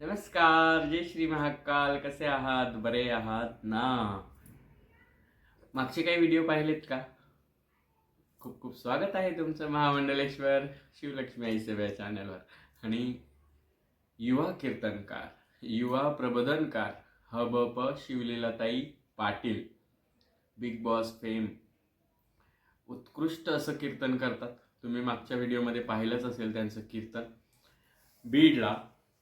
नमस्कार जय श्री महाकाल. कसे आहात? बरे आहात ना? मागचे काही व्हिडिओ पाहिलेत का? खूप खूप स्वागत आहे तुमचं महामंडलेश्वर शिवलक्ष्मी आई सेवा चॅनलवर आणि युवा कीर्तनकार युवा प्रबोधनकार ह ब प शिवलीलाताई पाटील बिग बॉस फेम. उत्कृष्ट असं कीर्तन करतात. तुम्ही मागच्या व्हिडिओमध्ये पाहिलंच असेल त्यांचं कीर्तन. बीडला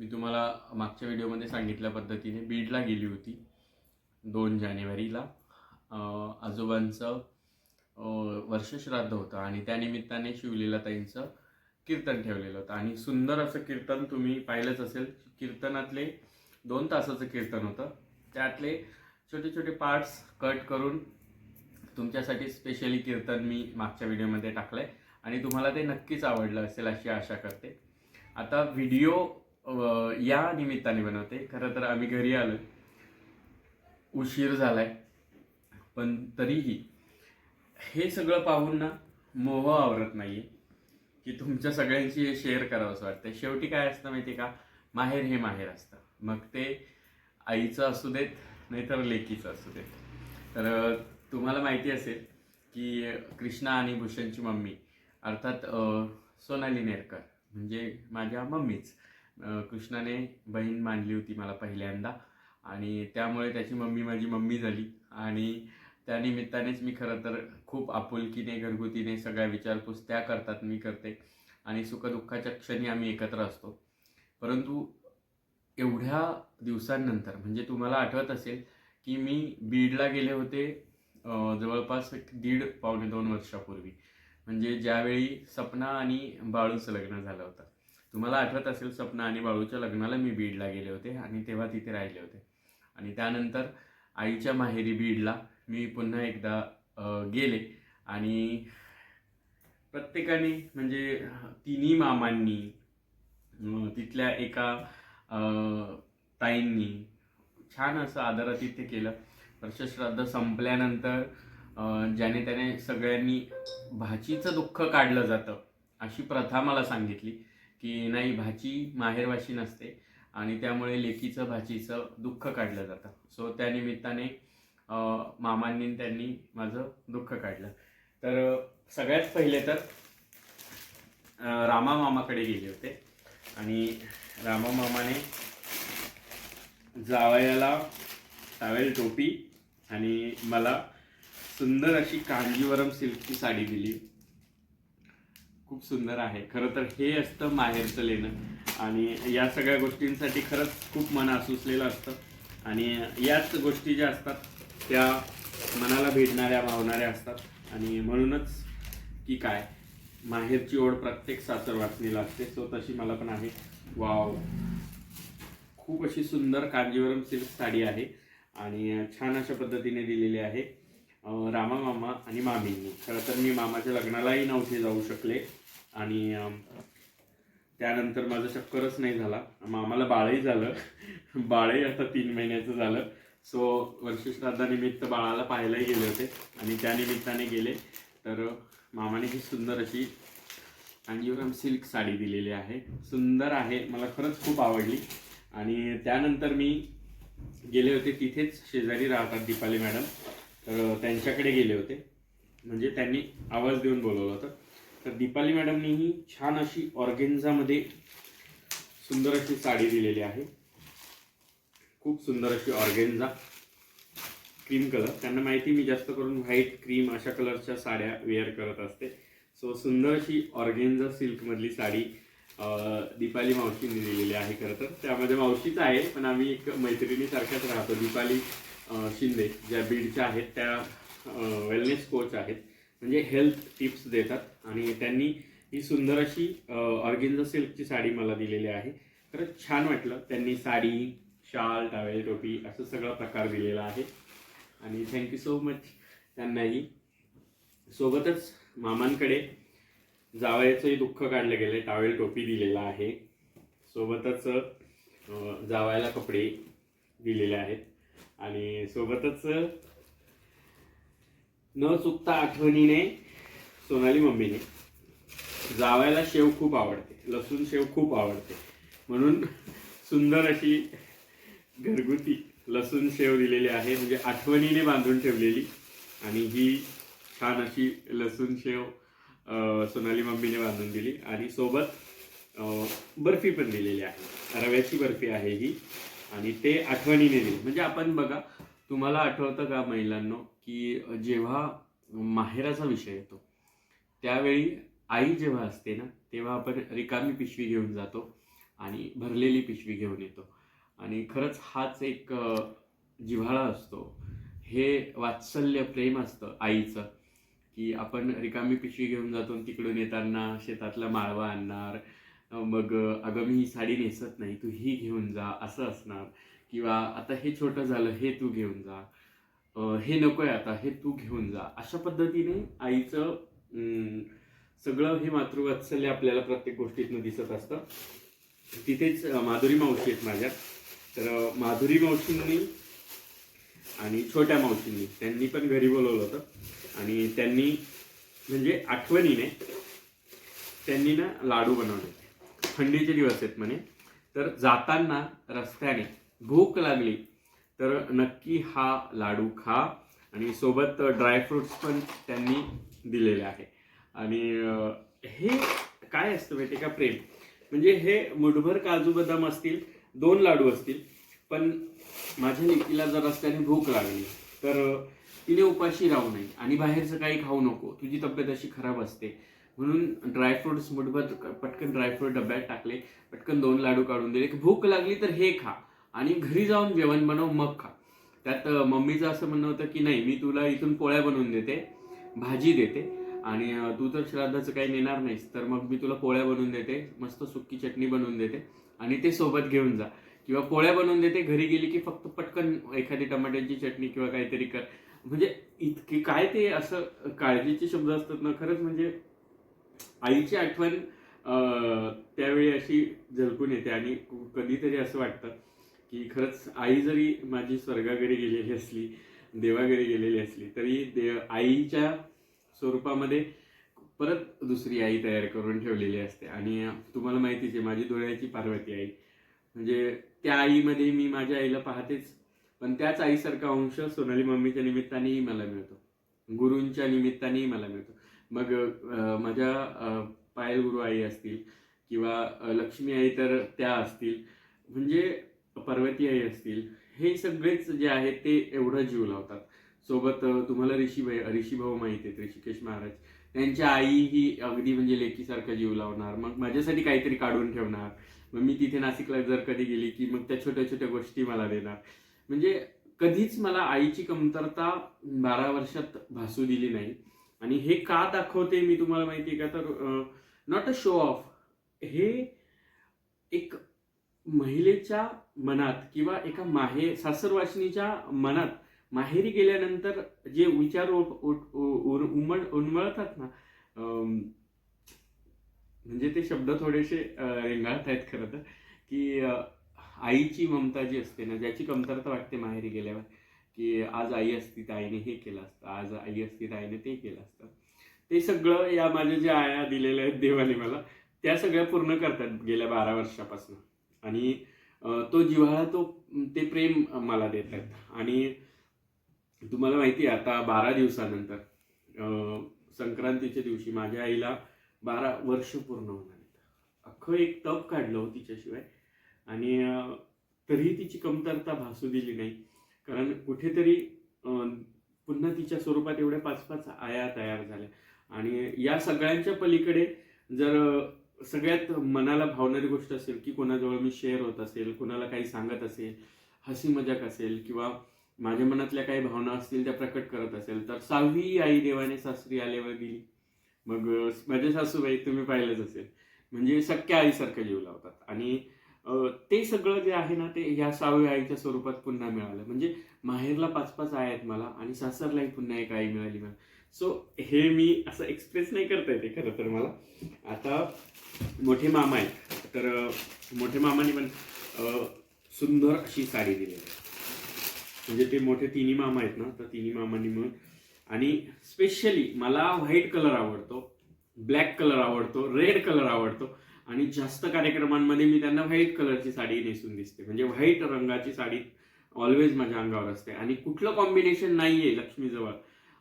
मी तुम्हाला मागच्या व्हिडिओमध्ये सांगितल्या पद्धतीने बीडला गेली होती दोन जानेवारीला. आजोबांचं वर्षश्राद्ध होतं आणि त्यानिमित्ताने शिवलीलाताईंचं कीर्तन ठेवलेलं होतं. आणि सुंदर असं कीर्तन तुम्ही पाहिलंच असेल कीर्तनातले दोन तासाचं कीर्तन होतं. त्यातले छोटे छोटे पार्ट्स कट करून तुमच्यासाठी स्पेशली कीर्तन मी मागच्या व्हिडिओमध्ये टाकलं आहे आणि तुम्हाला ते नक्कीच आवडलं असेल अशी आशा करते. आता व्हिडिओ या निमित्ताने बनवते. खरं तर आम्ही घरी आलो उशीर झालाय. पण तरीही हे सगळं पाहून ना मोह आवरत नाहीये. की तुमच्या सगळ्यांशी हे शेअर करावं असं वाटतं शेवटी काय असतं माहिती का? माहेर हे माहेर असतं. मग ते आईचं असू देत नाहीतर लेकीचं असू देत. तर तुम्हाला माहिती असेल की कृष्णा आणि भूषणची मम्मी अर्थात सोनाली नेरकर म्हणजे माझ्या मम्मीच. कृष्णाने बहीण मानली होती मला पहिल्यांदा. आणि त्यामुळे त्याची मम्मी माझी मम्मी झाली. आणि त्यानिमित्तानेच मी खरं तर खूप आपुलकीने घरगुतीने सगळ्या विचारपूस त्या करतात मी करते. आणि सुखदुःखाच्या क्षणी आम्ही एकत्र असतो. परंतु एवढ्या दिवसांनंतर म्हणजे तुम्हाला आठवत असेल की मी बीडला गेले होते जवळपास एक दीड पावणे दोन वर्षापूर्वी. म्हणजे ज्यावेळी सपना आणि बाळूचं लग्न झालं होतं. तुम्हाला आठवत असेल सपना आणि बाळूच्या लग्नाला मी बीडला गेले होते आणि तेव्हा तिथे राहिले होते. आणि त्यानंतर आईच्या माहेरी बीडला मी पुन्हा एकदा गेले. आणि प्रत्येकाने म्हणजे तिन्ही मामांनी तिथल्या एका ताईंनी छान असं आदरातिथ्य केलं. वर्षश्राद्ध संपल्यानंतर ज्याने त्याने सगळ्यांनी भाचीचं दुःख काढलं जातं अशी प्रथा मला सांगितली. की नाही भाची माहेरवाशी नसते. आणि त्यामुळे लेकीचं भाचीचं दुःख काढलं जातं. सो त्या निमित्ताने मामांनी त्यांनी माझं दुःख काढलं. तर सगळ्यात पहिले तर रामा मामाकडे गेले होते. आणि रामा मामाने जावयाला टावेल टोपी आणि मला सुंदर अशी कांजीवरम सिल्कची साडी दिली. खूप सुंदर आहे. खरं तर हे असतं माहेरचं लेणं. आणि या सगळ्या गोष्टींसाठी खरंच खूप मन आसुसलेलं असतं. आणि याच गोष्टी ज्या असतात त्या मनाला भेटणाऱ्या भावणाऱ्या असतात. आणि म्हणूनच की काय माहेरची ओढ प्रत्येक सासर वाचणीला असते. सो तशी मला पण आहे. वाव खूप अशी सुंदर कांजीवरम सिल्क साडी आहे. आणि छान अशा पद्धतीने दिलेली आहे. रामा मामा आणि मामींनी. खरं तर मी मामाच्या लग्नालाही नव्हते जाऊ शकले. आणि त्यानंतर माझं चक्करच नाही झाला. मामाला बाळही झालं. बाळही आता तीन महिन्याचं झालं. सो वर्षश्राद्धानिमित्त बाळाला पाहायलाही गेले होते. आणि त्या निमित्ताने गेले. तर मामाने ही सुंदर अशी कांजीवरम सिल्क साडी दिलेली आहे. सुंदर आहे. मला खरंच खूप आवडली. आणि त्यानंतर मी गेले होते तिथेच शेजारी राहतात दीपाली मॅडम. तर त्यांच्याकडे गेले होते. म्हणजे त्यांनी आवाज देऊन बोलवलं होतं. तर दीपाली मॅडमनीही छान अशी ऑर्गेन्झामध्ये सुंदर अशी साडी दिलेली आहे. खूप सुंदर अशी ऑर्गेन्झा क्रीम कलर. त्यांना माहिती मी जास्त करून व्हाईट क्रीम अशा कलरच्या साड्या वेअर करत असते. सो सुंदर अशी ऑर्गेन्झा सिल्कमधली साडी दीपाली मावशींनी दिलेली आहे खरं तर. त्यामध्ये मावशीच आहे पण आम्ही एक मैत्रिणीसारख्याच राहतो. दीपाली शिंदे ज्या बीडच्या आहेत त्या वेलनेस कोच आहेत. म्हणजे हेल्थ टिप्स देतात. आणि त्यांनी ही सुंदर अशी ऑर्गेन्झा सिल्कची साडी मला दिलेली आहे. खरंच छान वाटलं. त्यांनी साडी शाल टावेल टोपी असं सगळा प्रकार दिलेला आहे. आणि थँक्यू सो मच त्यांनाही. सोबतच मामांकडे जावयाचंही दुःख काढलं गेलं टावेल टोपी दिलेला आहे. सोबतच जावायला कपडे दिलेले आहेत. आणि सोबतच न चुकता आठवणीने सोनाली मम्मीने जावयाला शेव खूप आवडते लसूण शेव खूप आवडते. म्हणून सुंदर अशी घरगुती लसूण शेव दिलेली आहे म्हणजे आठवणीने बांधून ठेवलेली. आणि ही छान अशी लसूण शेव सोनाली मम्मीने बांधून दिली. आणि सोबत बर्फी पण दिलेली आहे. रव्याची बर्फी आहे ही. आणि ते आठवणीने दिली. म्हणजे आपण बघा तुम्हाला आठवतं का महिलांनो की जेव्हा माहेराचा विषय येतो त्यावेळी आई जेव्हा असते ना तेव्हा आपण रिकामी पिशवी घेऊन जातो आणि भरलेली पिशवी घेऊन येतो. आणि खरंच हाच एक जिव्हाळा असतो. हे वात्सल्य प्रेम असतं आईचं की आपण रिकामी पिशवी घेऊन जातो आणि तिकडून येताना शेतातला माळवा आणणार मग अगं मी ही साडी नेसत नाही तू ही घेऊन जा असं असणार. किंवा आता हे छोटं झालं हे तू घेऊन जा. हे नको आहे आता हे तू घेऊन जा. अशा पद्धतीने आईचं सगळं हे मातृवात्सल्य आपल्याला प्रत्येक गोष्टीतनं दिसत असतं. तिथेच माधुरी मावशी आहेत माझ्या तर माधुरी मावशींनी आणि छोट्या मावशींनी त्यांनी पण घरी बोलवलं होतं. आणि त्यांनी म्हणजे आठवणीने त्यांनी ना लाडू बनवले. थंडीचे दिवस आहेत म्हणे. तर जाताना रस्त्याने भूक लागली. तर नक्की हा लाडू खा. आणि सोबत ड्रायफ्रुट्स पण त्यांनी दिलेले आहे. आणि हे काय असतं माहिती का प्रेम? म्हणजे हे मुठभर काजू बदाम असतील दोन लाडू असतील पण माझ्या लेकीला जर रस्त्याने भूक लागली. तर तिने उपाशी राहू नये आणि बाहेरचं काही खाऊ नको. तुझी तब्येत अशी खराब असते. म्हणून ड्रायफ्रुट्स मुठभर पटकन ड्रायफ्रूट डब्यात टाकले पटकन दोन लाडू काढून दिले. भूक लागली तर हे खा. आणि घरी जाऊन जेवण बनव मग खा. त्यात मम्मीचं असं म्हणणं होतं की नाही मी तुला इथून पोळ्या बनवून देते भाजी देते आणि तू तर श्राद्धाचं काही नेणार नाहीस तर मग मी तुला पोळ्या बनवून देते मस्त सुक्की चटणी बनवून देते आणि ते सोबत घेऊन जा. किंवा पोळ्या बनवून देते घरी गेली की फक्त पटकन एखादी टमाट्याची चटणी किंवा काहीतरी कर. म्हणजे इतकी काय ते असं काळजीचे शब्द असतात ना खरंच म्हणजे आईची आठवण त्यावेळी अशी झलकून येते आणि कधीतरी असं वाटतं. की खरंच आई जरी माझी स्वर्गाकडे गेलेली असली देवाकडे गेलेली असली तरी देव आईच्या स्वरूपामध्ये परत दुसरी आई तयार करून ठेवलेली असते. आणि तुम्हाला माहितीच आहे माझी डोळ्याची पार्वती आई. म्हणजे त्या आईमध्ये मी माझ्या आईला पाहतेच पण त्याच आईसारखा अंश सोनाली मम्मीच्या निमित्तानेही मला मिळतो. गुरूंच्या निमित्तानेही मला मिळतो. मग माझ्या पायल गुरु आई असतील किंवा लक्ष्मी आई तर त्या असतील. म्हणजे पर्वतीय आई असतील हे सगळेच जे आहे ते एवढं जीव लावतात. सोबत तुम्हाला ऋषीभाई ऋषीभाऊ माहिती आहेत ऋषिकेश महाराज. त्यांच्या आई ही अगदी म्हणजे लेकीसारखा जीव लावणार. मग माझ्यासाठी काहीतरी काढून ठेवणार. मग मी तिथे नाशिकला जर कधी गेली की मग त्या छोट्या छोट्या गोष्टी मला देणार. म्हणजे कधीच मला आईची कमतरता बारा वर्षात भासू दिली नाही. आणि हे का दाखवते मी तुम्हाला माहिती आहे का? तर नॉट अ शो ऑफ हे एक महिलेच्या मनात किंवा एका माहे सासरवाशिनीच्या मनात माहेरी गेल्यानंतर जे विचार उमळ उन्मळतात ना म्हणजे ते शब्द थोडेसे रेंगाळत आहेत खरं तर की आईची ममता जी असते ना ज्याची कमतरता वाटते माहेरी गेल्यावर की आज आई असती तर आईने हे केलं असतं आज आई असती तर आईने ते केलं असतं. ते सगळं या माझ्या ज्या आया दिलेल्या आहेत देवाने मला त्या सगळ्या पूर्ण करतात गेल्या बारा वर्षापासून. आणि तो जिव्हाळा तो ते प्रेम मला देत आहेत. आणि तुम्हाला माहिती आहे आता बारा दिवसानंतर संक्रांतीच्या दिवशी माझ्या आईला बारा वर्ष पूर्ण होणार आहेत. अख्खं एक तप काढलं हो तिच्याशिवाय. आणि तरीही तिची कमतरता भासू दिली नाही. कारण कुठेतरी पुन्हा तिच्या स्वरूपात एवढ्या पाच पाच आया तयार झाल्या. आणि या सगळ्यांच्या पलीकडे जर सगळ्यात मनाला भावणारी गोष्ट असेल की कोणाजवळ मी शेअर होत असेल कोणाला काही सांगत असेल हसी मजाक असेल किंवा माझ्या मनातल्या काही भावना असतील त्या प्रकट करत असेल तर सहावी आई देवाने सासरी आल्यावर दिली. मग माझ्या सासूबाई तुम्ही पाहिलंच असेल. म्हणजे सख्या आईसारखं जीव लावतात. आणि ते सगळं जे आहे ना ते ह्या सहाव्या आईच्या स्वरूपात पुन्हा मिळालं. म्हणजे माहेरला पाच पाच आई आहेत मला आणि सासरलाही पुन्हा एक आई मिळाली मला. सो हे मी असं एक्सप्रेस नाही करता येते खरं तर मला. आता मोठे मामा आहेत. तर मोठे मामाने पण सुंदर अशी साडी दिलेली आहे. म्हणजे ते मोठे तिन्ही मामा आहेत ना तर तिन्ही मामांनी म्हणून आणि स्पेशली मला व्हाईट कलर आवडतो ब्लॅक कलर आवडतो रेड कलर आवडतो आणि जास्त कार्यक्रमांमध्ये मी त्यांना व्हाईट कलरची साडी नेसून दिसते. म्हणजे व्हाईट रंगाची साडी ऑलवेज माझ्या अंगावर असते. आणि कुठलं कॉम्बिनेशन नाही आहे लक्ष्मीजवळ.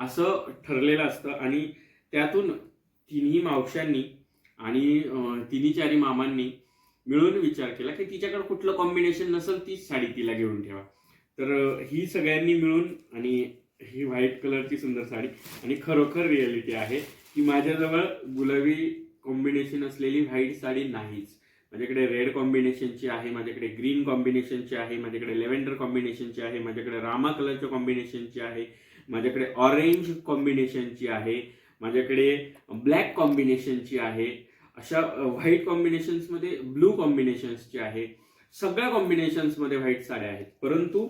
असं ठरलेलं असतं. आणि त्यातून तिन्ही मावशांनी आणि तिन्ही चारी मामांनी मिळून विचार केला की तिच्याकडे कुठलं कॉम्बिनेशन नसेल तीच साडी तिला घेऊन ठेवा. तर ही सगळ्यांनी मिळून आणि ही व्हाईट कलरची सुंदर साडी आणि खरोखर रिअलिटी आहे की माझ्याजवळ गुलाबी कॉम्बिनेशन असलेली व्हाईट साडी नाहीच. माझ्याकडे रेड कॉम्बिनेशनची आहे माझ्याकडे ग्रीन कॉम्बिनेशनची आहे माझ्याकडे लेव्हेंडर कॉम्बिनेशनची आहे माझ्याकडे रामा कलरच्या कॉम्बिनेशनची आहे. माझ्याकडे ऑरेंज कॉम्बिनेशनची आहे माझ्याकडे ब्लॅक कॉम्बिनेशनची आहे अशा व्हाईट कॉम्बिनेशन्समध्ये ब्लू कॉम्बिनेशन्सची आहे. सगळ्या कॉम्बिनेशन्समध्ये व्हाईट साड्या आहेत. परंतु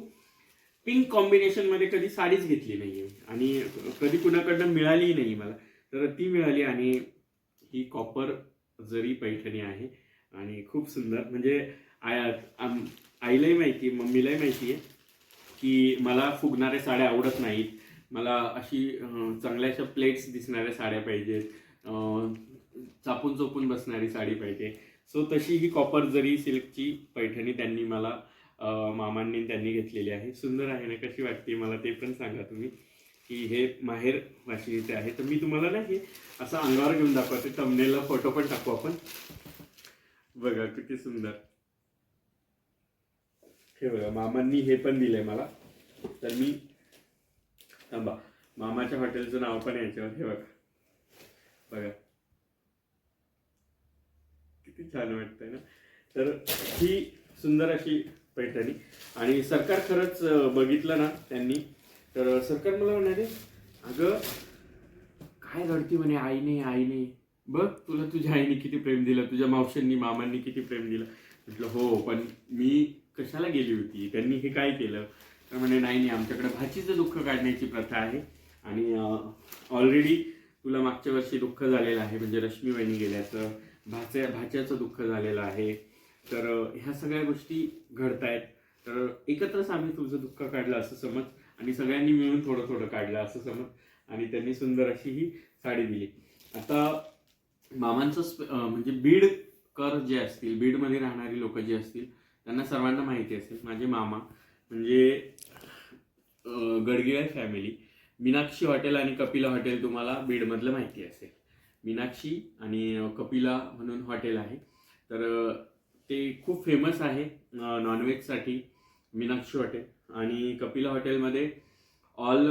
पिंक कॉम्बिनेशनमध्ये कधी साडीच घेतली नाही आहे आणि कधी कुणाकडनं मिळालीही नाही मला. तर ती मिळाली आणि ही कॉपर जरी पैठणी आहे आणि खूप सुंदर. म्हणजे आय- आईलाही माहिती मम्मीलाही माहिती आहे की मला फुगणाऱ्या साड्या आवडत नाहीत. मला अशी चांगल्याशा प्लेट्स दिसणाऱ्या साड्या पाहिजेत. चापून चोपून बसणारी साडी पाहिजे. सो तशी ही कॉपर जरी सिल्कची पैठणी त्यांनी मला मामांनी त्यांनी घेतलेली आहे. सुंदर आहे ना कशी वाटते मला ते पण सांगा तुम्ही. की हे माहेर वाशिनीचे आहे. तर मी तुम्हाला नाही असं अंगावर घेऊन दाखवते. तमनेला फोटो पण टाकू आपण. बघा किती सुंदर. हे बघा मामांनी हे पण दिलंय मला. तर मी थांबा. मामाच्या हॉटेलचं नाव पण याच्यावर हे बघा. बघा. किती छान वाटतंय ना? तर ही सुंदर अशी पैठणी. आणि सरकार खरंच बघितलं ना त्यांनी तर सरकार मला म्हणाले अगं काय घडती म्हणे आईने आईने? बघ तुला तुझ्या आईने किती प्रेम दिलं तुझ्या मावशांनी मामांनी किती प्रेम दिलं. म्हटलं हो पण मी कशाला गेली होती? त्यांनी हे काय केलं? तर म्हणे नाही नाही आमच्याकडे भाचीचं दुःख काढण्याची प्रथा आहे आणि ऑलरेडी तुला मागच्या वर्षी दुःख झालेलं आहे म्हणजे रश्मी वहिनी गेल्याचं भाच्या भाच्याचं दुःख झालेलं आहे. तर ह्या सगळ्या गोष्टी घडत आहेत तर एकत्रच आम्ही तुझं दुःख काढलं असं समज आणि सगळ्यांनी मिळून थोडं थोडं काढलं असं समज. आणि त्यांनी सुंदर अशी ही साडी दिली. आता मामांचं स्प- म्हणजे बीड कर जे असतील बीडमध्ये राहणारी लोक जे असतील त्यांना सर्वांना माहिती असेल माझे मामा म्हणजे अं, गडगिळे फॅमिली मीनाक्षी हॉटेल आणि कपिला हॉटेल तुम्हाला बीडमधलं माहिती असेल. मीनाक्षी आणि कपिला म्हणून हॉटेल आहे. तर ते खूप फेमस आहे नॉनव्हेजसाठी मीनाक्षी हॉटेल आणि कपिला हॉटेलमध्ये ऑल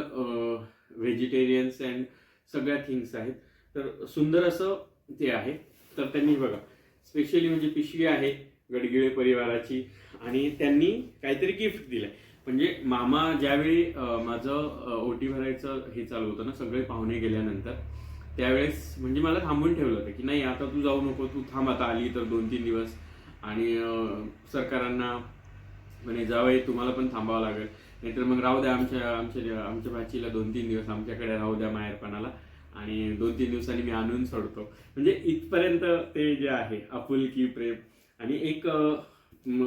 व्हेजिटेरियन्स अँड सगळ्या थिंग्स आहेत. तर सुंदर असं ते आहे. तर त्यांनी बघा स्पेशली म्हणजे पिशवी आहे गडगिळे परिवाराची. आणि त्यांनी काहीतरी गिफ्ट दिलंय. म्हणजे मामा ज्यावेळी माझं ओटी भरायचं हे चालू होतं ना सगळे पाहुणे गेल्यानंतर त्यावेळेस म्हणजे मला थांबून ठेवलं होतं की नाही आता तू जाऊ नको तू थांब आता आली तर दोन तीन दिवस. आणि सरकारांना म्हणे जावं तुम्हाला पण थांबावं लागेल. नाहीतर मग राहू द्या आमच्या आमच्या आमच्या भाचीला दोन तीन दिवस आमच्याकडे राहू द्या माहेरपणाला. आणि दोन तीन दिवसांनी मी आणून सोडतो. म्हणजे इथपर्यंत ते जे आहे आपुलकी प्रेम आणि एक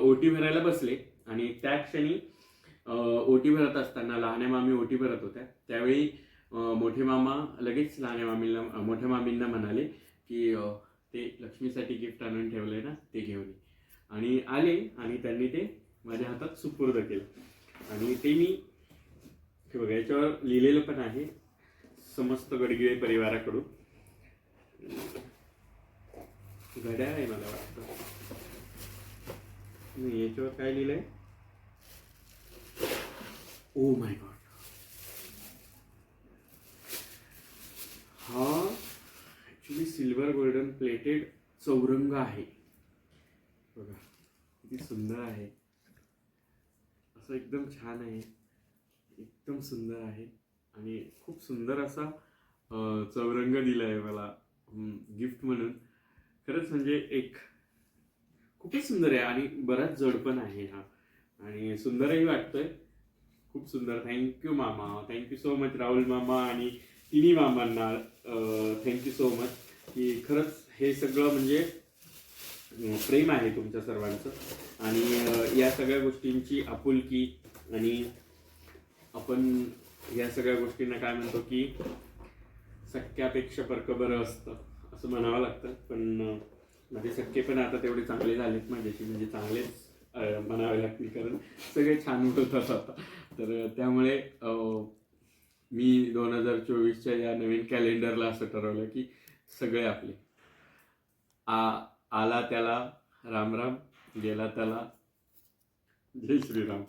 ओटी भरायला बसले आणि त्या क्षणी ओटी भरत असताना लहान्या मामी ओटी भरत होत्या. त्यावेळी मोठे मामा लगेच लहान्या मामीला मोठ्या मामींना म्हणाले की ते लक्ष्मीसाठी गिफ्ट आणून ठेवलंय ना ते घेऊन ये. आणि आले आणि त्यांनी ते माझ्या हातात सुपूर्द केलं. आणि ते मी हे बघा याच्यावर लिहिलेलं पण आहे समस्त गडगिळे परिवाराकडून. घड्याळ आहे मला वाटतं. नाही याच्यावर काय लिहिलंय? ओ माय गॉड हा ॲक्च्युली सिल्वर गोल्डन प्लेटेड चौरंग आहे. बघा किती सुंदर आहे. असं एकदम छान आहे. एकदम सुंदर आहे. आणि खूप सुंदर असा चौरंग दिला आहे मला गिफ्ट म्हणून. खरंच म्हणजे एक खूपच सुंदर आहे आणि बराच जड पण आहे हा. आणि सुंदरही वाटतोय. खूप सुंदर. थँक्यू मामा. थँक्यू सो मच राहुल मामा आणि तिन्ही मामांना थँक्यू सो मच की खरंच हे सगळं म्हणजे प्रेम आहे तुमच्या सर्वांचं. आणि या सगळ्या गोष्टींची आपुलकी आणि आपण या सगळ्या गोष्टींना काय म्हणतो की सख्यापेक्षा परकबरं असतं असं म्हणावं लागतं. पण म्हणजे माझे सख्खे पण आता तेवढे चांगले झालेत माझ्याशी म्हणजे चांगलेच म्हणावे लागतील कारण सगळे छान बोलतात आता. तर त्यामुळे मी दोन हजार चोवीसच्या या नवीन कॅलेंडरला असं ठरवलं की सगळे आपले. आ आला त्याला राम राम गेला त्याला जय श्रीराम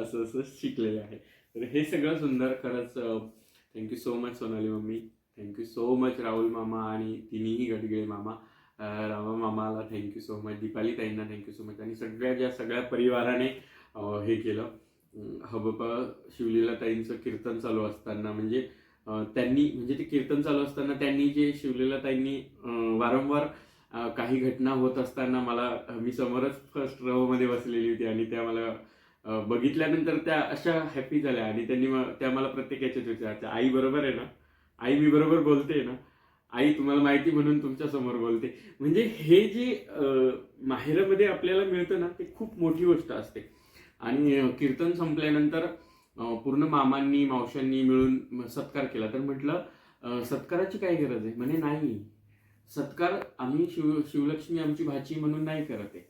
असं असं शिकलेलं आहे. तर हे सगळं सुंदर खरंच thank you so much Sonali mummy. Thank you so much Rahul मामा आणि तिन्ही गडगिळे मामा. रामा मामाला थँक्यू सो मच दीपाली ताईंना थँक्यू सो मच आणि सगळ्या ज्या सगळ्या परिवाराने हे केलं हबपा शिवलीला ताईंचं कीर्तन चालू असताना म्हणजे त्यांनी म्हणजे ते कीर्तन चालू असताना त्यांनी जे शिवलीला ताईंनी वारंवार काही घटना होत असताना मला मी समोरच फर्स्टमध्ये बसलेली होती आणि त्या मला बघितल्यानंतर त्या अशा हॅपी झाल्या. आणि त्यांनी त्या मला प्रत्येक याच्यात विचारल्या आई बरोबर आहे ना? आई मी बरोबर बोलते ना? आई तुम्हाला माहिती म्हणून तुमच्यासमोर बोलते. म्हणजे हे जे माहेरमध्ये माहेरामध्ये आपल्याला मिळतं ना ते खूप मोठी गोष्ट असते. आणि कीर्तन संपल्यानंतर पूर्ण मामांनी मावशांनी मिळून सत्कार केला. तर म्हटलं सत्काराची काय गरज आहे? म्हणे नाही. सत्कार आम्ही शिव शिवलक्ष्मी आमची भाची म्हणून नाही करत आहे.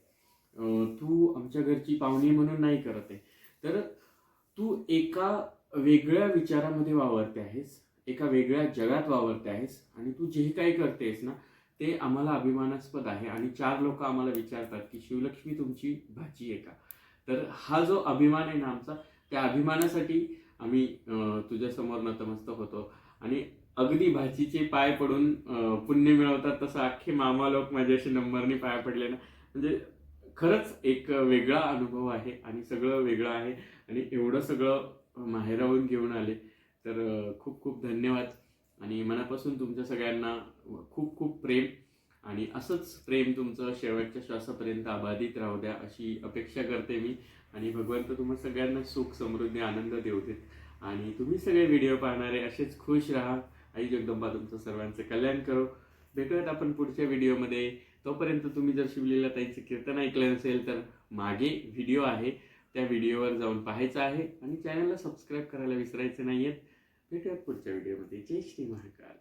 तू आमच्या घरची पाहुणी म्हणून नाही करत आहे. तर तू एका वेगळ्या विचारामध्ये वावरते आहेस. एका वेगळ्या जगात वावरते आहेस आणि तू जे काही करतेस ना ते आम्हाला अभिमानास्पद आहे आणि चार लोक आम्हाला विचारतात की शिवलक्ष्मी तुमची भाची आहे का? तर हा जो अभिमान आहे ना आमचा त्या अभिमानासाठी आम्ही तुझ्यासमोर नतमस्तक होतो. आणि अगदी भाचीचे पाय पडून पुण्य मिळवतात तसं अख्खे मामा लोक माझ्याशी नंबरने पाय पडले ना. म्हणजे खरंच एक वेगळा अनुभव आहे आणि सगळं वेगळं आहे. आणि एवढं सगळं माहेरावून घेऊन आले. तर खूप खूप धन्यवाद. आणि मनापासून तुमच्या सगळ्यांना खूप खूप प्रेम. आणि असंच प्रेम तुमचं शेवटच्या श्वासापर्यंत अबाधित राहू द्या अशी अपेक्षा करते मी. आणि भगवंत तुम्हा सगळ्यांना सुख समृद्धी आनंद देऊ देत. आणि तुम्ही सगळे व्हिडिओ पाहणारे असेच खुश राहा. आई जगदंबा तुमचं सर्वांचं कल्याण करो. भेटूयात आपण पुढच्या व्हिडिओमध्ये. तोपर्यंत तुम्ही जर शिवलेला ताईंचं कीर्तन ऐकलं नसेल तर मागे व्हिडिओ आहे. त्या व्हिडिओवर जाऊन पाहायचं आहे. आणि चॅनलला सबस्क्राईब करायला विसरायचं आहेत भेटूयात पुढच्या व्हिडिओमध्ये जय श्री महाकाल